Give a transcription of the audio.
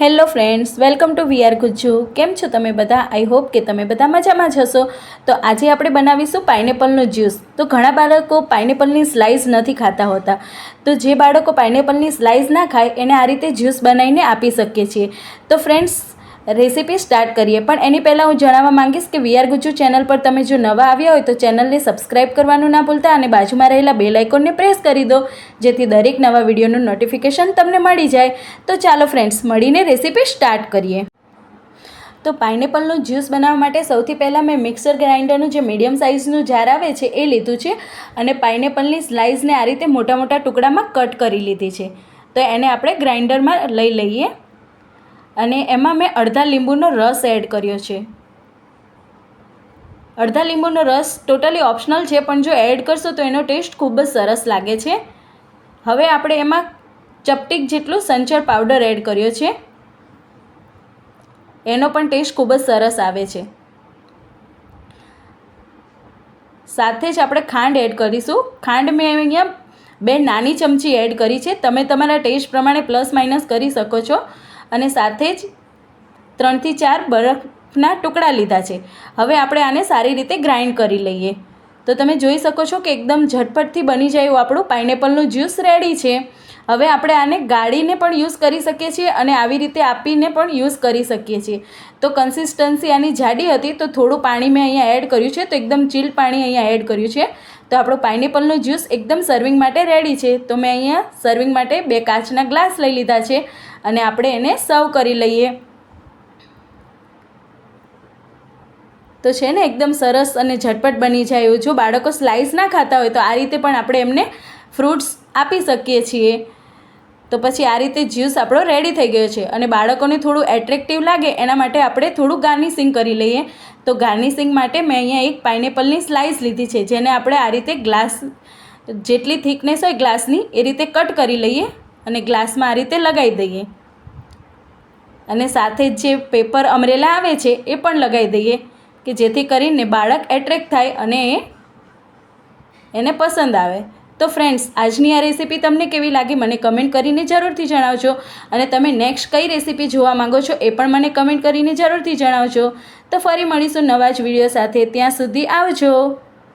Hello friends, welcome to VR Gujju. કેમ છો તમે બધા? આઈ હોપ કે તમે બધા મજામાં જ હશો. તો આજે આપણે બનાવીશું પાઇનેપલનું જ્યુસ. તો ઘણા બાળકો પાઇનેપલની સ્લાઇસ નથી ખાતા હોતા. તો જે બાળકો પાઇનેપલની સ્લાઇસ ના ખાય, એને આ રીતે જ્યુસ બનાવીને આપી શકીએ છીએ. તો ફ્રેન્ડ્સ રેસીપી સ્ટાર્ટ કરીએ. પણ એની પહેલાં હું જણાવવા માંગીશ કે વીઆર ગુજુ ચેનલ પર તમે જો નવા આવ્યા હોય તો ચેનલને સબસ્ક્રાઇબ કરવાનું ના ભૂલતા અને બાજુમાં રહેલા બેલ આઇકોનને પ્રેસ કરી દો, જેથી દરેક નવા વિડીયોનું નોટિફિકેશન તમને મળી જાય. તો ચાલો ફ્રેન્ડ્સ મળીને રેસીપી સ્ટાર્ટ કરીએ. તો પાઇનેપલનું જ્યુસ બનાવવા માટે સૌથી પહેલાં મેં મિક્સર ગ્રાઇન્ડરનું જે મીડિયમ સાઇઝનું જાર આવે છે, એ લીધું છે અને પાઇનેપલની સ્લાઇસને આ રીતે મોટા મોટા ટુકડામાં કટ કરી લીધી છે. તો એને આપણે ગ્રાઇન્ડરમાં લઈ લઈએ. અને એમાં મેં અડધા લીંબુનો રસ એડ કર્યો છે. અડધા લીંબુનો રસ ટોટલી ઓપ્શનલ છે, પણ જો એડ કરશો તો એનો ટેસ્ટ ખૂબ જ સરસ લાગે છે. હવે આપણે એમાં ચપટીક જેટલું સંચર પાવડર એડ કર્યો છે. એનો પણ ટેસ્ટ ખૂબ જ સરસ આવે છે. સાથે જ આપણે ખાંડ એડ કરીશું. ખાંડ મેં અહીંયા બે નાની ચમચી એડ કરી છે. તમે તમારા ટેસ્ટ પ્રમાણે પ્લસ માઇનસ કરી શકો છો. અને સાથે જ ત્રણથી ચાર બરફના ટુકડા લીધા છે. હવે આપણે આને સારી રીતે ગ્રાઇન્ડ કરી લઈએ. તો તમે જોઈ શકો છો કે એકદમ ઝટપટથી બની જાય એવું આપણું પાઇનેપલનું જ્યુસ રેડી છે. હવે આપણે આને ગાળીને પણ યુઝ કરી શકીએ છીએ અને આવી રીતે આપીને પણ યુઝ કરી શકીએ છીએ. તો કન્સિસ્ટન્સી આની જાડી હતી, તો થોડું પાણી મેં અહીંયા એડ કર્યું છે, તો એકદમ ચીલ પાણી અહીંયા એડ કર્યું છે. તો આપણો પાઇનેપલનો જ્યુસ એકદમ સર્વિંગ માટે રેડી છે. તો મેં અહીંયા સર્વિંગ માટે બે કાચના ગ્લાસ લઈ લીધા છે અને આપણે એને સર્વ કરી લઈએ. તો છે ને, એકદમ સરસ અને ઝટપટ બની જાય. એવું જો બાળકો સ્લાઇસ ના ખાતા હોય, તો આ રીતે પણ આપણે એમને ફ્રૂટ્સ આપી શકીએ છીએ. તો પછી આ રીતે જ્યુસ આપણો રેડી થઈ ગયો છે. અને બાળકોને થોડું એટ્રેક્ટિવ લાગે, એના માટે આપણે થોડું ગાર્નિશિંગ કરી લઈએ. તો ગાર્નિશિંગ માટે મેં અહીંયા એક પાઇનેપલની સ્લાઇસ લીધી છે, જેને આપણે આ રીતે ગ્લાસ જેટલી થિકનેસ હોય ગ્લાસની એ રીતે કટ કરી લઈએ અને ગ્લાસમાં આ રીતે લગાવી દઈએ. અને સાથે જે પેપર અમરેલા આવે છે, એ પણ લગાવી દઈએ, કે જેથી કરીને બાળક એટ્રેક્ટ થાય અને એને પસંદ આવે. તો ફ્રેન્ડ્સ આજની આ રેસીપી તમને કેવી લાગી મને કમેન્ટ કરીને જરૂરથી જણાવજો. અને તમે નેક્સ્ટ કઈ રેસીપી જોવા માંગો છો એ પણ મને કમેન્ટ કરીને જરૂરથી જણાવજો. તો ફરી મળીશું નવા જ વીડિયો સાથે. ત્યાં સુધી આવજો.